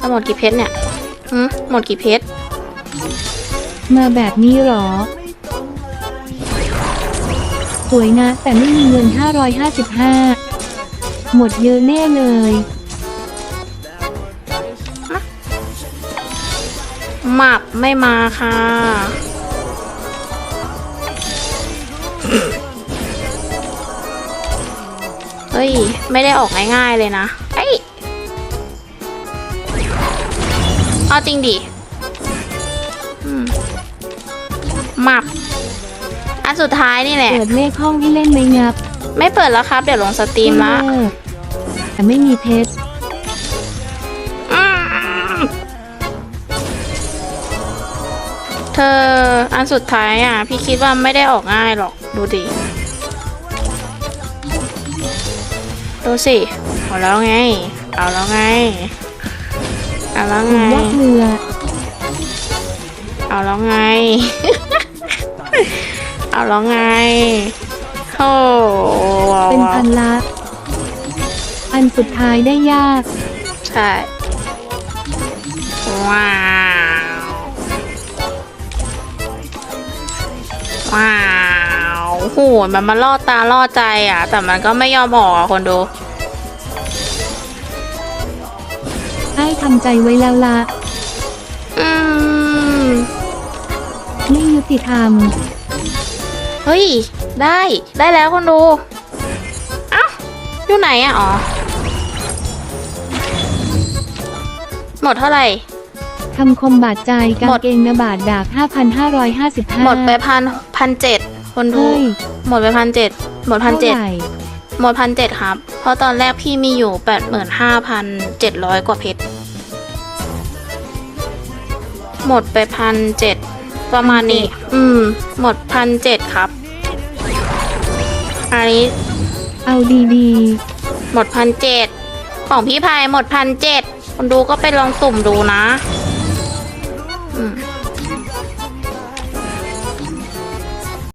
จะหมดกี่เพชรเนี่ยหืมหมดกี่เพชร มาแบบนี้หรอ สวยนะ แต่ไม่มีเงิน 555 หมดเยอะแน่เลยหมับไม่มาค่ะ เฮ้ย ไม่ได้ออกง่ายๆเลยนะ เอ้ยเอาจริงดิอืมหมับ อันสุดท้ายนี่แหละ เปิดเลขห้องให้เล่นไหมงับ ไม่เปิดแล้วครับ เดี๋ยวลงสตรีมละเลิกแต่ไม่มีเพชรอืมเธออันสุดท้ายอะ พี่คิดว่าไม่ได้ออกง่ายหรอก ดูดิ ดูสิเอาแล้วไง เอาแล้วไง เอาแล้วถึไงงยักเรือเอาแล้วไง เอาแล้วไงโอ้ว้าวเป็นว้าพัวนละอันสุดท้ายได้ยาก ใช่ ว้าว ว้าวโหมันมาล่อตาล่อใจอะ แต่มันก็ไม่ยอมออกอะคนดู ให้ทำใจไว้แล้วละอืม ไม่ยุติธรรม เฮ้ย ได้ ได้แล้วคนดูเอ้าอยู่ไหนอะอ๋อ หมดเท่าไหร่ คำคมบาดใจกางหมด เกงนบาดดาบ5,555หมดไปพันพันเจ็ดคนดู เฮ้ยหมดไปพันเจ็ดหมดพันเจ็ด ท่าไหร่หมดพันเจ็ดครับ เพราะตอนแรกพี่มีอยู่แปดหมื่นห้าพันเจ็ดร้อยกว่าเพชร หมดไปพันเจ็ดประมาณนี้ อืม หมดพันเจ็ดครับ อันนี้เอาดีหมดพันเจ็ดของพี่พายหมดพันเจ็ดคนดูก็ไปลองสุ่มดูนะ อืมๆ